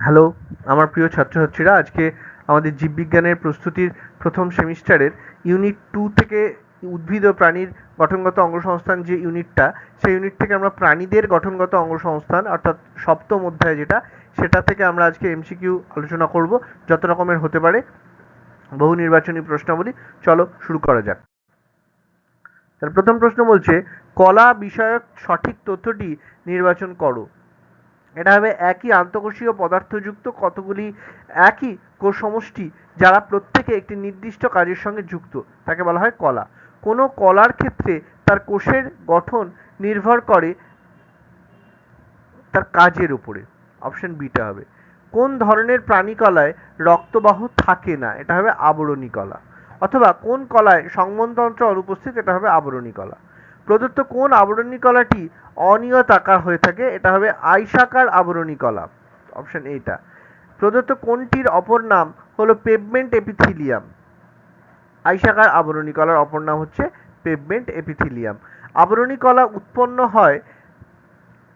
Hello আমার প্রিয় ছাত্রছাত্রীরা, আজকে আমাদের জীববিজ্ঞানের প্রস্তুতির প্রথম সেমিস্টারের ইউনিট টু থেকে উদ্ভিদ ও প্রাণীর গঠনগত অঙ্গসংস্থান যে ইউনিটটা, সেই ইউনিট থেকে আমরা প্রাণীদের গঠনগত অঙ্গসংস্থান, অর্থাৎ সপ্তম অধ্যায় যেটা, সেটা থেকে আমরা আজকে এমসিকিউ আলোচনা করব, যত রকমের হতে পারে। বহু নির্বাচনী প্রশ্নাবলী, চলো শুরু করা যাক। তাহলে প্রথম প্রশ্ন বলছে, কলা বিষয়ক সঠিক তথ্যটি নির্বাচন করো। এটা হবে একই আন্তঃকোষীয় পদার্থযুক্ত কতগুলি একই কোষ সমষ্টি যারা প্রত্যেকে একটি নির্দিষ্ট কাজের সঙ্গে যুক্ত, তাকে বলা হয় কলা। কোনো কলার ক্ষেত্রে তার কোষের গঠন নির্ভর করে তার কাজের উপরে। অপশন বিটা হবে। কোন ধরনের প্রাণী কলায় রক্তবাহ থাকে না, এটা হবে আবরণী কলা। অথবা কোন কলায় সংবনতন্ত্র অনুপস্থিত, এটা হবে আবরণী কলা। প্রদত্ত কোন আবরণী কলাটি অনিয়তাকার হয়ে থাকে? এটা হবে আইসাকার আবরণী কলা। অপশন এইটা প্রদত্ত কোনটির অপর নাম হলো পেভমেন্ট এপিথিলিয়াম আইসাকার আবরণী কলার অপর নাম হচ্ছে পেভমেন্ট এপিথিলিয়াম আবরণী কলা উৎপন্ন হয়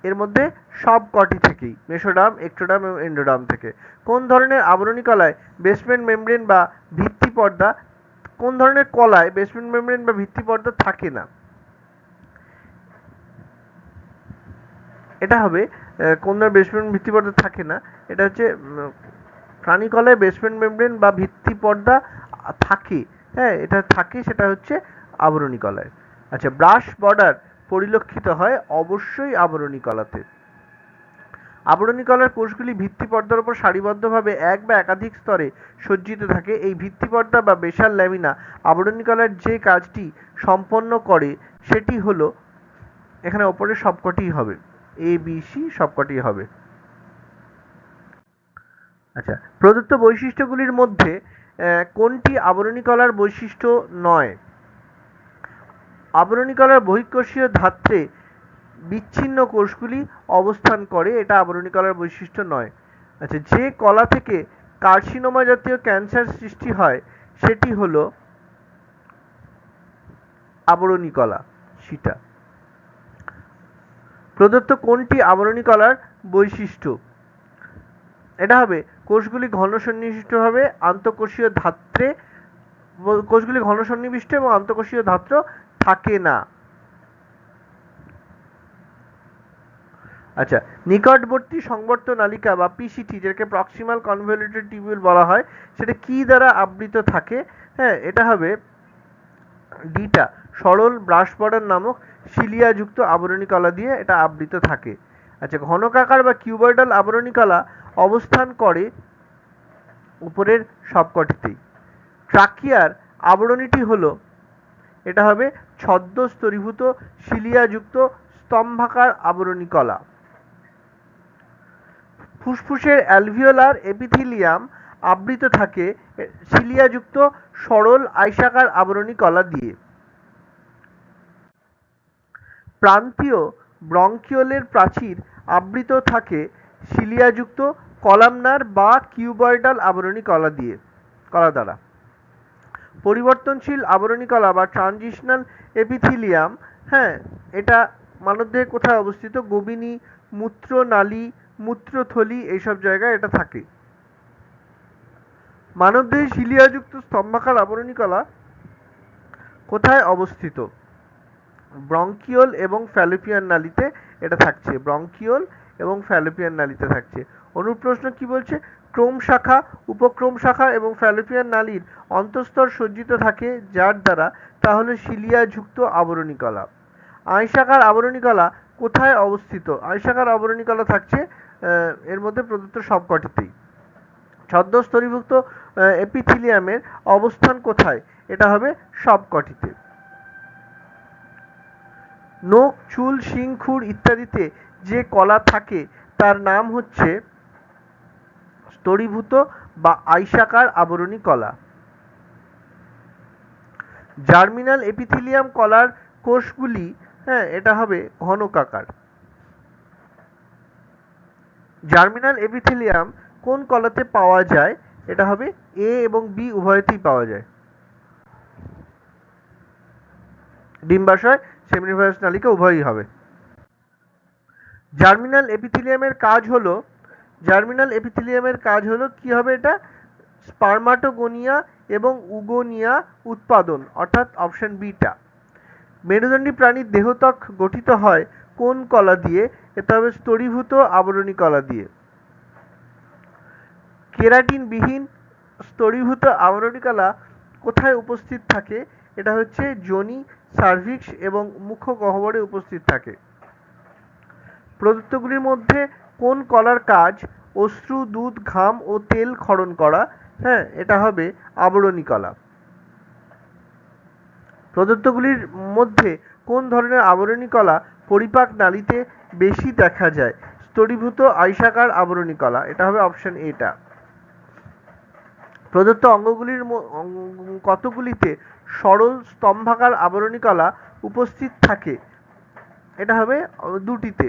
এর মধ্যে সব কটি থেকেই, মেসোডাম একটোডাম এবং এন্ডোডাম থেকে। কোন ধরনের আবরণী কলায় বেসমেন্ট মেমব্রেন বা ভিত্তি পর্দা, কোন ধরনের কলায় বেসমেন্ট মেমব্রেন বা ভিত্তি পর্দা থাকে না? এটা হবে কোন ধরনের বেসমেন্ট ভিত্তি পর্দা থাকে না। এটা হচ্ছে প্রাণী কলায় বেসমেন্ট মেমব্রেন বা ভিত্তি পর্দা থাকে। হ্যাঁ এটা থাকে, সেটা হচ্ছে আবরণী কলায়। আচ্ছা ব্রাশ বর্ডার পরিলক্ষিত হয় অবশ্যই আবরণী কলাতে। আবরণী কলার কোষগুলি ভিত্তি পর্দার উপর সারিবদ্ধভাবে এক বা একাধিক স্তরে সজ্জিত থাকে। এই ভিত্তি পর্দা বা বেশাল ল্যামিনা আবরণী কলার যে কাজটি সম্পন্ন করে, সেটি হলো, এখানে ওপরে সবকটিই হবে। এ বি সি সবকটি হবে। আচ্ছা প্রদত্ত বৈশিষ্ট্যগুলির মধ্যে কোনটি আবরণী কলার বৈশিষ্ট্য নয়? আবরণী কলার বহিঃকোষীয় ধাত্রে বিচ্ছিন্ন কোষগুলি অবস্থান করে, এটা আবরণী কলার বৈশিষ্ট্য নয়। আচ্ছা যে কলা থেকে কার্সিনোমা জাতীয় ক্যান্সার সৃষ্টি হয়, সেটি হলো আবরণী কলা, সেটা। প্রদত্ত কোনটি আবরণী কলার বৈশিষ্ট্য? এটা হবে, কোষগুলি ঘন সন্নিবিষ্ট হবে, আন্তঃকোষীয় ধাত্রে, কোষগুলি ঘন সন্নিবিষ্ট এবং আন্তঃকোষীয় ধাত্র থাকে না। আচ্ছা নিকটবর্তী সংবর্ত নালিকা বা পিসিটি যেটাকে প্রক্সিমাল কনভলিউটেড টিবিউল বলা হয়, সেটা কি দ্বারা আবৃত থাকে? হ্যাঁ এটা হবে ডিটা সরল ব্রাশ বর্ডার নামক শিলিয়াযুক্ত আবরণী কলা দিয়ে এটা আবৃত থাকে। আচ্ছা ঘনকাকার বা কিউবয়েডাল আবরণী কলা অবস্থান করে উপরের সবকটিতেই। ট্রাকিয়ার আবরণীটি হলো, এটা হবে ছদ্ম স্তরীভূত শিলিয়াযুক্ত স্তম্ভাকার আবরণী কলা। ফুসফুসের অ্যালভিওলার এপিথিলিয়াম আবৃত থাকে শিলিয়াযুক্ত সরল আইসাকার আবরণী কলা দিয়ে। প্রান্তীয় ব্রঙ্কিওলের প্রাচীর আবৃত থাকে শিলিয়াযুক্ত কলামনার বা কিউবয়েডাল আবরণী কলা দিয়ে, কলা দ্বারা। পরিবর্তনশীল আবরণী কলা বা ট্রানজিশনাল এপিথিলিয়াম হ্যাঁ এটা মানবদেহে কোথায় অবস্থিত? গোবিনী, মূত্রনালী, মূত্রথলি, এইসব জায়গায় এটা থাকে। মানবদেহে শিলিয়াযুক্ত স্তম্ভাকার আবরণী কলা কোথায় অবস্থিত? ব্রঙ্কিওল এবং ফ্যালোপিয়ান নালীতে এটা থাকছে। ব্রঙ্কিওল এবং ফ্যালোপিয়ান নালীতে থাকছে। অনুপ্রশ্ন কি বলছে? ক্রম শাখা, উপক্রম শাখা এবং ফ্যালোপিয়ান নালীর অন্তঃস্তর সজ্জিত থাকে যার দ্বারা তাহলে শিলিয়াযুক্ত আবরণী কলা আয়সাকার আবরণী কলা কোথায় অবস্থিত? আয়সাকার আবরণী কলা থাকছে এর মধ্যে প্রদত্ত সবকটিতেই। ছদ্মস্তরীভুক্ত এপিথিলিয়ামের অবস্থান কোথায়? এটা হবে সবকটিতে। নোক চুল, শিং, খুর ইত্যাদিতে যে কলা থাকে, তার নাম হচ্ছে স্তরীভূত বা আইসাকার আবরণী কলা। জার্মিনাল এপিথিলিয়াম কলার কোষগুলি হ্যাঁ এটা হবে ঘনকাকার জার্মিনাল এপিথিলিয়াম কোন কলাতে পাওয়া যায়? এটা হবে এ এবং বি উভয়তেই পাওয়া যায়। ডিম্বাশয় সেমিনিভারাস নালিকা উভয়ই হবে। জার্মিনাল এপিথিলিয়ামের কাজ হলো, জার্মিনাল এপিথিলিয়ামের কাজ হলো কি হবে এটা? স্পার্মাটোগোনিয়া এবং উগোনিয়া উৎপাদন, অর্থাৎ অপশন বিটা মেরুদণ্ডী প্রাণীর দেহত্বক গঠিত হয় কোন কলা দিয়ে? এটা হবে স্তরীভূত আবরণী কলা দিয়ে। কেরাটিনবিহীন স্তরীভূত আবরণী কলা কোথায় উপস্থিত থাকে? এটা হচ্ছে যোনি সার্ভিক্স এবং মুখ্য গহ্বরে উপস্থিত থাকে। প্রদত্তগুলির মধ্যে কোন কলার কাজ? অশ্রু, দুধ, ঘাম ও তেল ক্ষরণ করা। হ্যাঁ এটা হবে আবরণী কলা প্রদত্তগুলির মধ্যে কোন ধরনের আবরণী কলা পরিপাক নালীতে বেশি দেখা যায়? স্তরীভূত আয়সাকার আবরণী কলা এটা হবে অপশন এটা প্রদত্ত অঙ্গগুলির কতগুলিতে সরল স্তম্ভাকার আবরণী কলা উপস্থিত থাকে? এটা হবে দুটিতে।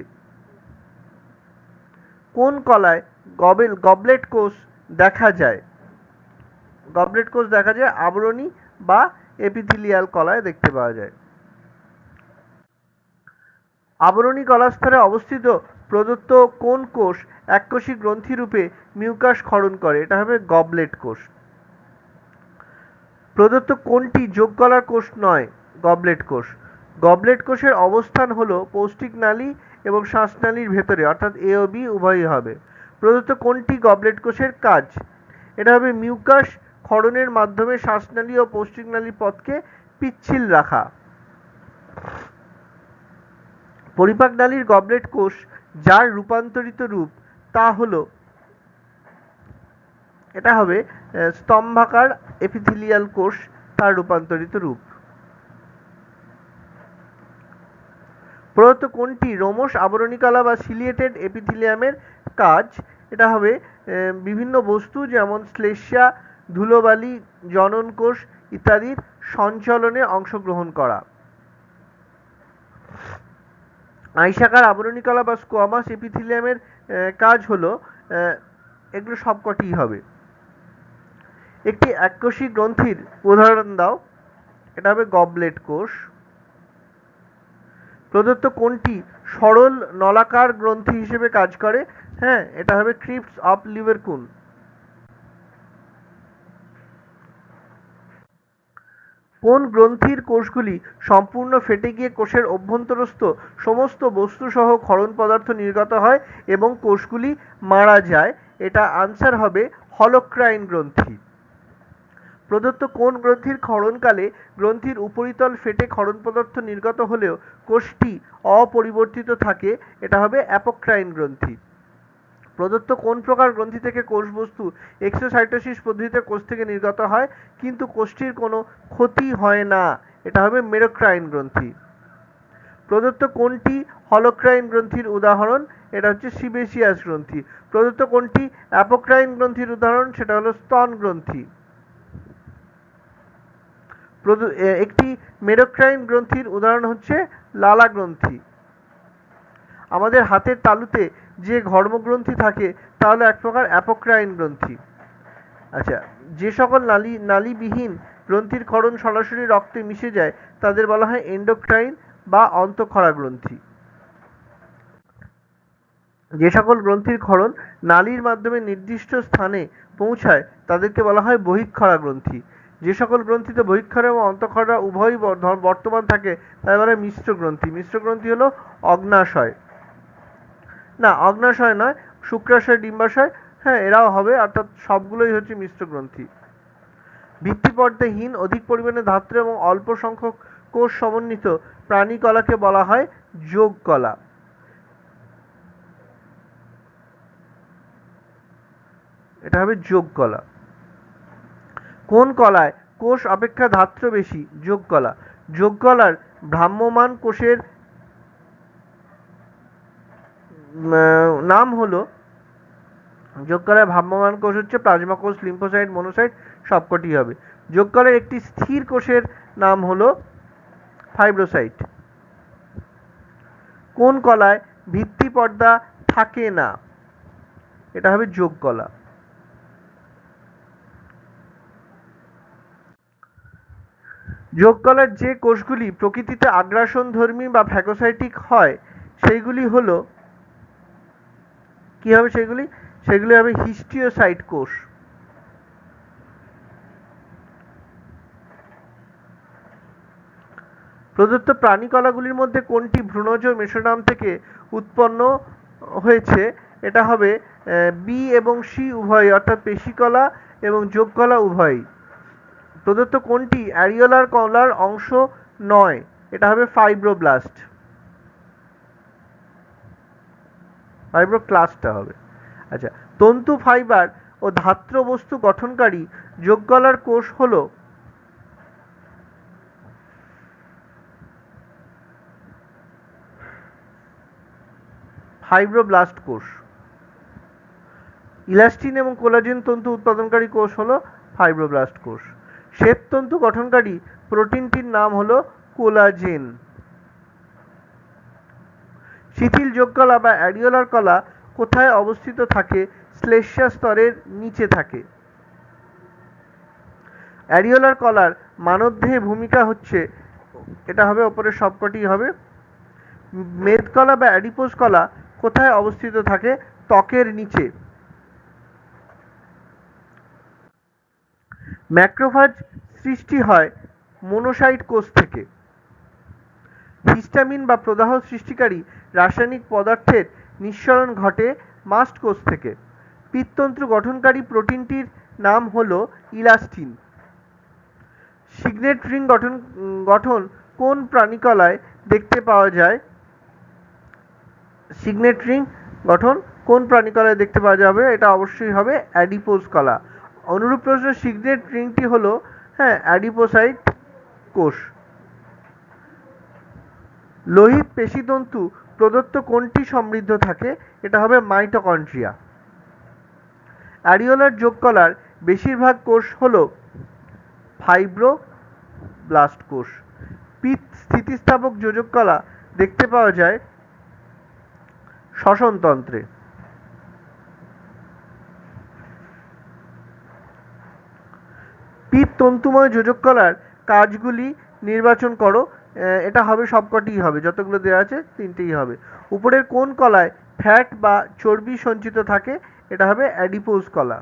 কোন কলায় গবেল, গবলেট কোষ দেখা যায়? গবলেট কোষ দেখা যায় আবরণী বা এপিথিলিয়াল কলায় দেখতে পাওয়া যায়। আবরণী কলাস্তরে অবস্থিত প্রদত্ত কোন কোষ এককোষী গ্রন্থি রূপে মিউকাস ক্ষরণ করে? এটা হবে গবলেট কোষ। প্রদত্ত কোনটি যোগ গলার কোষ নয়? গবলেট কোষ। গবলেট কোষের অবস্থান হলো পৌষ্টিক নালী এবং শ্বাসনালীর ভেতরে, অর্থাৎ এ ও বি উভয়ই হবে। প্রদত্ত কোনটি গবলেট কোষের কাজ? এটা হবে মিউকাস ক্ষরণের মাধ্যমে শ্বাসনালী ও পৌষ্টিক নালীর পথকে পিচ্ছিল রাখা। পরিপাক নালীর গবলেট কোষ যার রূপান্তরিত রূপ তা হলো, এটা হবে স্তম্ভাকার এপিথেলিয়াল কোষ তার রূপান্তরিত রূপ। প্রদত্ত কোনটি রোমশ আবরণীকলা বা সিলিয়েটেড এপিথেলিয়ামের কাজ। এটা হবে বিভিন্ন বস্তু যেমন শ্লেষ্মা ধুলোবালি, জনন কোষ ইত্যাদির সঞ্চালনে অংশগ্রহণ করা। আইসাকার আবরণীকলা বা স্কোয়ামাস এপিথেলিয়ামের কাজ হলো এগুলো সবকটিই হবে। একটি এককোষী গ্রন্থির উদাহরণ দাও। এটা হবে গবলেট কোষ। প্রদত্ত কোনটি সরল নলাকার গ্রন্থি হিসেবে কাজ করে। হ্যাঁ এটা হবে ক্রিপস অফ লিভারকুন কোন গ্রন্থির কোষগুলি সম্পূর্ণ ফেটে গিয়ে কোষের অভ্যন্তরস্থ সমস্ত বস্তুসহ ক্ষরণ পদার্থ নির্গত হয় এবং কোষগুলি মারা যায়, এটা আনসার হবে হলোক্রাইন গ্রন্থি। প্রদত্ত কোন গ্রন্থির ক্ষরণকালে গ্রন্থির উপরিতল ফেটে ক্ষরণ পদার্থ নির্গত হলেও কোষটি অপরিবর্তিত থাকে, এটা হবে অ্যাপোক্রাইন গ্রন্থি। প্রদত্ত কোন প্রকার গ্রন্থি থেকে কোষ বস্তু এক্সোসাইটোসিস পদ্ধতিতে কোষ থেকে নির্গত হয়, কিন্তু কোষটির কোনো ক্ষতি হয় না, এটা হবে মেরোক্রাইন গ্রন্থি। প্রদত্ত কোনটি হলোক্রাইন গ্রন্থির উদাহরণ, এটা হচ্ছে সিবেসিয়াস গ্রন্থি। প্রদত্ত কোনটি অ্যাপোক্রাইন গ্রন্থির উদাহরণ, সেটা হলো স্তন গ্রন্থি। একটি মেরোক্রাইন গ্রন্থির উদাহরণ হচ্ছে লালা গ্রন্থি। আমাদের হাতের তালুতে যে ঘর্মগ্রন্থি থাকে, তাহলে এক প্রকার অ্যাপোক্রাইন গ্রন্থি। আচ্ছা যে সকল নালী, নালীবিহীন গ্রন্থির ক্ষরণ সরাসরি রক্তে মিশে যায়, তাদের বলা হয় এন্ডোক্রাইন বা অন্তঃক্ষরা গ্রন্থি। যে সকল গ্রন্থির ক্ষরণ নালীর মাধ্যমে নির্দিষ্ট স্থানে পৌঁছায়, তাদেরকে বলা হয় বহিঃক্ষরা গ্রন্থি। যে সকল গ্রন্থিতে বহিঃক্ষরা এবং অন্তঃক্ষরা উভয়ই বর্তমান থাকে তাই বলা মিশ্র গ্রন্থি। মিশ্র গ্রন্থি হলো অগ্নাশয়। না, অগ্নাশয় নয়, শুক্রাশয়, ডিম্বাশয় হ্যাঁ এরাও হবে, অর্থাৎ সবগুলোই হচ্ছে মিশ্র গ্রন্থি। ভিত্তিপর্দাহীন, অধিক পরিমাণে ধাত্র এবং অল্প সংখ্যক কোষ সমন্বিত প্রাণী কলাকে বলা হয় যোগ কলা এটা হবে যোগ কলা কোন কলায় কোষ অপেক্ষা ধাত্র বেশি? যোগ কলা যোগ কলার ভ্রাম্যমান কোষের নাম হলো যোগ কলার ভ্রাম্যমান কোষ হচ্ছে প্লাজমা কোষ, লিম্ফোসাইট, মনোসাইট, সবকটি হবে। যোগ কলার একটি স্থির কোষের নাম হলো ফাইব্রোসাইট। কোন কলায় ভিত্তি পর্দা থাকে না? এটা হবে যোগ কলা যোগ কলার যে কোষগুলি প্রকৃতিতে আগ্রাসনধর্মী বা ফ্যাগোসাইটিক হয়, সেইগুলি হলো, কি হবে সেগুলি? সেগুলি হবে হিস্টিওসাইট কোষ। প্রদত্ত প্রাণী কলাগুলির মধ্যে কোনটি ভ্রূণজ মেসোডাম থেকে উৎপন্ন হয়েছে? এটা হবে বি এবং সি উভয় অর্থাৎ পেশিকলা এবং যোগকলা উভয়ই। প্রদত্ত কোনটি অ্যারিওলার কলার অংশ নয়। এটা হবে ফাইব্রোব্লাস্ট। ফাইব্রোক্লাস্টটা হবে। আচ্ছা তন্তু, ফাইবার ও ধাত্র বস্তু গঠনকারী যোগকলার কোষ হলো ফাইব্রোব্লাস্ট কোষ। ইলাস্টিন এবং কোলাজেন তন্তু উৎপাদনকারী কোষ হলো ফাইব্রোব্লাস্ট কোষ। শ্বেততন্তু গঠনকারী প্রোটিনটির নাম হলো কোলাজেন। শিথিল যোগকলা বা অ্যাডিওলার কলা কোথায় অবস্থিত থাকে? শ্লেষ্মা স্তরের নিচে থাকে। অ্যারিওলার কলার মানবদেহে ভূমিকা হচ্ছে, এটা হবে ওপরের সবকটি হবে মেদকলা বা অ্যাডিপোজ কলা কোথায় অবস্থিত থাকে? ত্বকের নিচে। ম্যাক্রোফাজ সৃষ্টি হয় মোনোসাইট কোষ থেকে। হিস্টামিন বা প্রদাহ সৃষ্টিকারী রাসায়নিক পদার্থের নিঃসরণ ঘটে মাস্ট কোষ থেকে। পিত্তন্ত্র গঠনকারী প্রোটিনটির নাম হল ইলাস্টিন। সিগনেট রিং গঠন গঠন কোন প্রাণীকলায় দেখতে পাওয়া যায়? সিগনেট রিং গঠন কোন প্রাণীকলায় দেখতে পাওয়া যাবে? এটা অবশ্যই হবে অ্যাডিপোজ কলা। অনুরূপ প্রশ্ন সিগনেট রিংটি হলো হ্যাঁ অ্যাডিপোসাইট কোষ। লোহিত পেশিতন্তু প্রদত্ত কোনটি সমৃদ্ধ থাকে? এটা হবে মাইটোকন্ড্রিয়া। অ্যারিওলার যোগকলার বেশিরভাগ কোষ হল ফাইব্রো ব্লাস্ট কোষ। পিত স্থিতিস্থাপক যোজক কলা দেখতে পাওয়া যায় শ্বসনতন্ত্রে। পিত তন্তুময় যোজক কলার কাজগুলি নির্বাচন করো। এটা হবে সবকটিই হবে, যতগুলো দেওয়া আছে তিনটেই হবে। উপরের কোন কলায় ফ্যাট বা চর্বি সঞ্চিত থাকে, এটা হবে অ্যাডিপোজ কলা।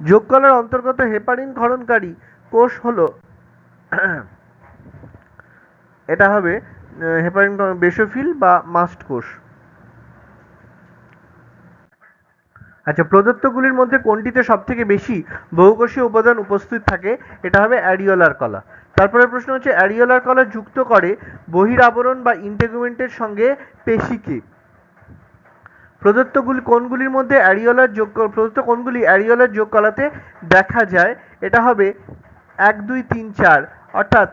যোগ কলার অন্তর্গত হেপারিন ক্ষরণকারী কোষ হলো, এটা হবে হেপারিন বেসোফিল বা মাস্ট কোষ। আচ্ছা প্রদত্তগুলির মধ্যে কোনটিতে সবথেকে বেশি বহুকোষীয় উপাদান উপস্থিত থাকে? এটা হবে অ্যারিওলার কলা। তারপরে প্রশ্ন হচ্ছে অ্যারিওলার কলা যুক্ত করে বহিরাবরণ বা ইন্টেগুমেন্টের সঙ্গে পেশিকে প্রদত্তগুলি কোনগুলির মধ্যে অ্যারিওলার যোগ প্রদত্ত কোনগুলি অ্যারিওলার যোগ কলাতে দেখা যায়? এটা হবে এক, দুই, তিন, চার। অর্থাৎ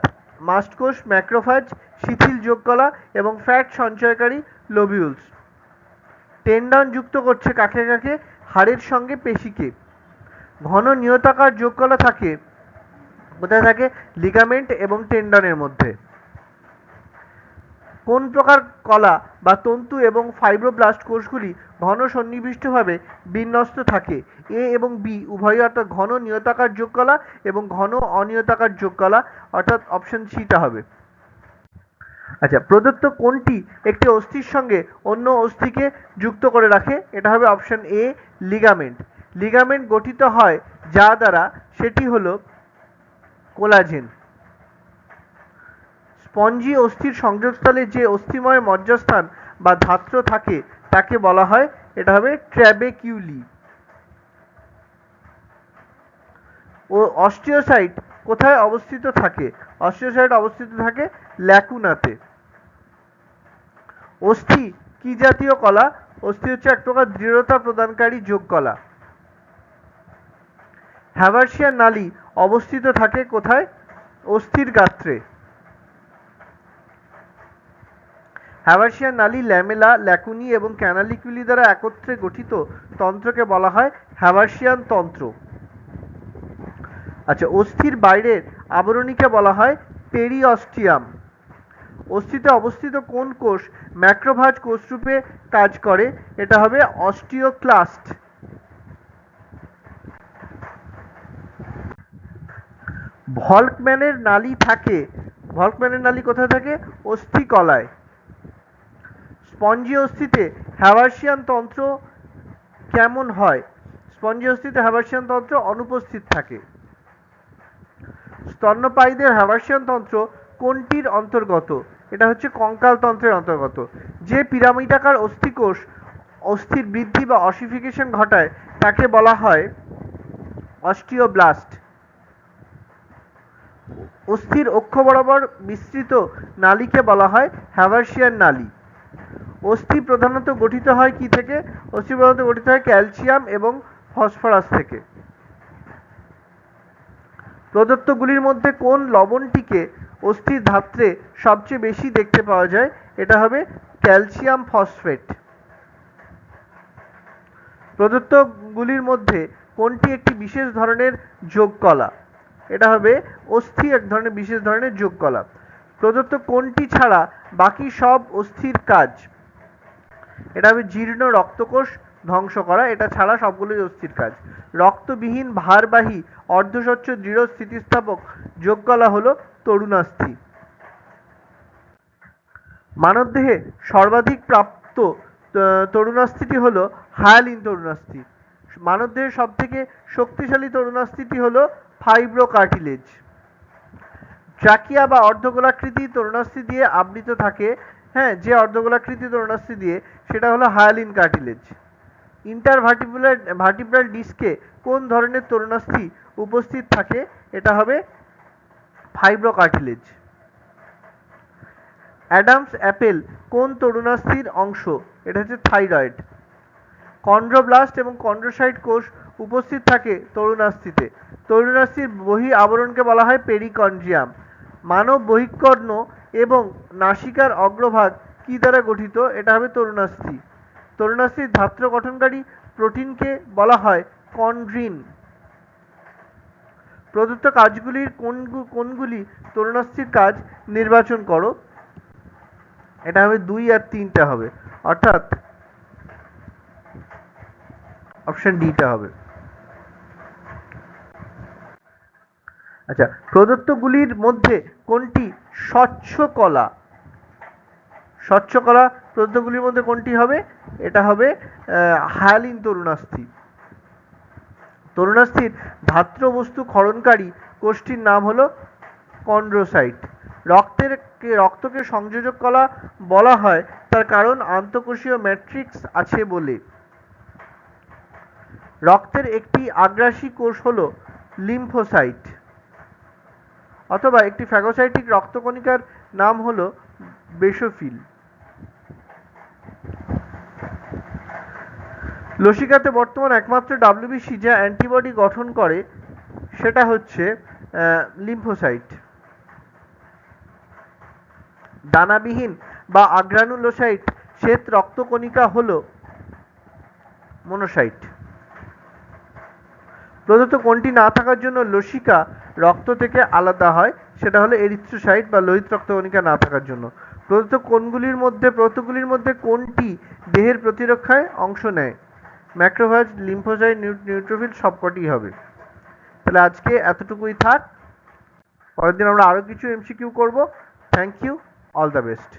মাস্টকোষ ম্যাক্রোফাজ, শিথিল যোগ কলা এবং ফ্যাট সঞ্চয়কারী লোবিউলস টেন্ডন যুক্ত করছে কাকে কাকে? হাড়ের সঙ্গে পেশিকে। ঘন নিয়তাকার যোগকলা থাকে কোথায় থাকে লিগামেন্ট এবং টেন্ডনের মধ্যে। কোন প্রকার কলা বা তন্তু এবং ফাইব্রোব্লাস্ট কোষগুলি ঘন সন্নিবিষ্টভাবে বিন্যস্ত থাকে? এ এবং বি উভয় অর্থাৎ ঘন নিয়তাকার যোগকলা এবং ঘন অনিয়তাকার যোগকলা, অর্থাৎ অপশন সিটা হবে। আচ্ছা প্রদত্ত কোনটি একটি অস্থির সঙ্গে অন্য অস্থিকে যুক্ত করে রাখে। এটা হবে অপশন এ লিগামেন্ট লিগামেন্ট গঠিত হয় যা দ্বারা সেটি হলো কোলাজেন। স্পঞ্জি অস্থির সংযোগস্থলে যে অস্থিময় মজ্জাস্থান বা ধাত্র থাকে, তাকে বলা হয়, এটা হবে ট্র্যাবেকিউলি ও অস্টিওসাইট কোথায় অবস্থিত থাকে? অস্টিওসাইট অবস্থিত থাকে ল্যাকুনাতে। অস্থি কি জাতীয় কলা? অস্থি হচ্ছে এক প্রকার দৃঢ়তা প্রদানকারী যোগ কলা। হ্যাভার্সিয়ান নালী অবস্থিত থাকে কোথায়? অস্থির গাত্রে। হ্যাভার্সিয়ান নালী ল্যামেলা, ল্যাকুনি এবং ক্যানালিকুলি দ্বারা একত্রে গঠিত তন্ত্রকে বলা হয় হ্যাভার্সিয়ান তন্ত্র। আচ্ছা অস্থির বাইরের আবরণীকে বলা হয় পেরিঅস্টিয়াম অস্থিতে অবস্থিত কোন কোষ ম্যাক্রোভাজ কোষরূপে কাজ করে? এটা হবে অস্টিওক্লাস্ট। ভল্কম্যানের নালী থাকে। ভল্কম্যানের নালী কোথায় থাকে? অস্থি কলায় স্পঞ্জি অস্থিতে হ্যাভার্সিয়ান তন্ত্র কেমন হয়? স্পঞ্জি অস্থিতে হ্যাভার্সিয়ান তন্ত্র অনুপস্থিত থাকে। স্তন্যপায়ীদের হ্যাভার্সিয়ান তন্ত্র কোনটির অন্তর্গত? এটা হচ্ছে কঙ্কাল তন্ত্রের অন্তর্গত। যে পিরামিডাকার অস্থিকোষ, অস্থির বৃদ্ধি বা অসিফিকেশন ঘটায়, তাকে বলা হয় অস্টিওব্লাস্ট অস্থির অক্ষ বরাবর বিস্তৃত নালীকে বলা হয় হ্যাভার্সিয়ান নালী। অস্থি প্রধানত গঠিত হয় কি থেকে? অস্থি প্রধানত গঠিত হয় ক্যালসিয়াম এবং ফসফরাস থেকে। প্রদত্তগুলির মধ্যে কোন লবণটিকে অস্থির ধাত্রে সবচেয়ে বেশি দেখতে পাওয়া যায়? এটা হবে ক্যালসিয়াম ফসফেট। প্রদত্তগুলির মধ্যে কোনটি একটি বিশেষ ধরনের যোগ কলা এটা হবে অস্থি এক ধরনের বিশেষ ধরনের যোগ কলা প্রদত্ত কোনটি ছাড়া বাকি সব অস্থির কাজ? এটা হবে জীর্ণ রক্তকোষ ধ্বংস করা, এটা ছাড়া সবগুলোই অস্থির কাজ। রক্তবিহীন ভারবাহী অর্ধস্বচ্ছ দৃঢ় স্থিতিস্থাপক যোগকলা হলো তরুণাস্থি। মানবদেহে সর্বাধিক প্রাপ্ত তরুণাস্থিটি হলো হায়ালিন তরুণাস্থি। মানবদেহের সব থেকে শক্তিশালী তরুণাস্থিটি হলো ফাইব্রো কার্টিলেজ ট্রাকিয়া বা অর্ধগোলাকৃতি তরুণাস্থি দিয়ে আবৃত থাকে। হ্যাঁ যে অর্ধগোলাকৃতি তরুণাস্থি দিয়ে, সেটা হলো হায়ালিন কার্টিলেজ। ইন্টারভার্টিবুলার ভার্টিব্রাল ডিস্কে কোন ধরনের তরুণাস্থি উপস্থিত থাকে? এটা হবে ফাইব্রো কার্টিলেজ অ্যাডামস অ্যাপেল কোন তরুণাস্থির অংশ? এটা হচ্ছে থাইরয়েড কন্ড্রোব্লাস্ট এবং কন্ড্রোসাইট কোষ উপস্থিত থাকে তরুণাস্থিতে। তরুণাস্থির বহি আবরণকে বলা হয় পেরিকন্ড্রিয়াম মানব বহিকর্ণ এবং নাসিকার অগ্রভাগ কি দ্বারা গঠিত? এটা হবে তরুণাস্থি। তরুণাস্থির ধাত্র গঠনকারী প্রোটিনকে বলা হয় কন্ড্রিন। প্রদত্ত কাজগুলির কোন কোনগুলি তরুণাস্থির কাজ নির্বাচন করো? এটা হবে দুই আর তিনটা হবে। অর্থাৎ অপশন ডিটা হবে। আচ্ছা প্রদত্তগুলির মধ্যে কোনটি স্বচ্ছ কলা? স্বচ্ছ কলা প্রদত্তগুলির মধ্যে কোনটি হবে? এটা হবে হায়ালিন তরুণাস্থি। তরুণাস্থির ধাত্র বস্তু ক্ষরণকারী কোষটির নাম হলো কন্ড্রোসাইট। রক্তের রক্তকে সংযোজক কলা বলা হয়, তার কারণ আন্তঃকোষীয় ম্যাট্রিক্স আছে বলে। রক্তের একটি আগ্রাসী কোষ হলো লিম্ফোসাইট, অথবা একটি ফ্যাগোসাইটিক রক্তকণিকার নাম হলো বেসোফিল। লসিকাতে বর্তমান একমাত্র ডাব্লিউবিসি যা অ্যান্টিবডি গঠন করে, সেটা হচ্ছে লিম্ফোসাইট। দানাবিহীন বা আগ্রানুলোসাইট শ্বেত রক্তকণিকা হল মনোসাইট। প্রদত্ত কোনটি না থাকার জন্য লসিকা রক্ত থেকে আলাদা হয়, সেটা হলো এরিথ্রোসাইট বা লোহিত রক্তকণিকা না থাকার জন্য। প্রদত্ত কোনগুলির মধ্যে প্রদত্তগুলির মধ্যে কোনটি দেহের প্রতিরক্ষায় অংশ নেয়। ম্যাক্রোভাজ লিম্ফোসাইট নিউট্রোফিল সবকটি হবে। তাহলে আজকে এতটুকুই থাক। পরের দিন আমরা আরও কিছু এমসিকিউ করব। Thank you all the best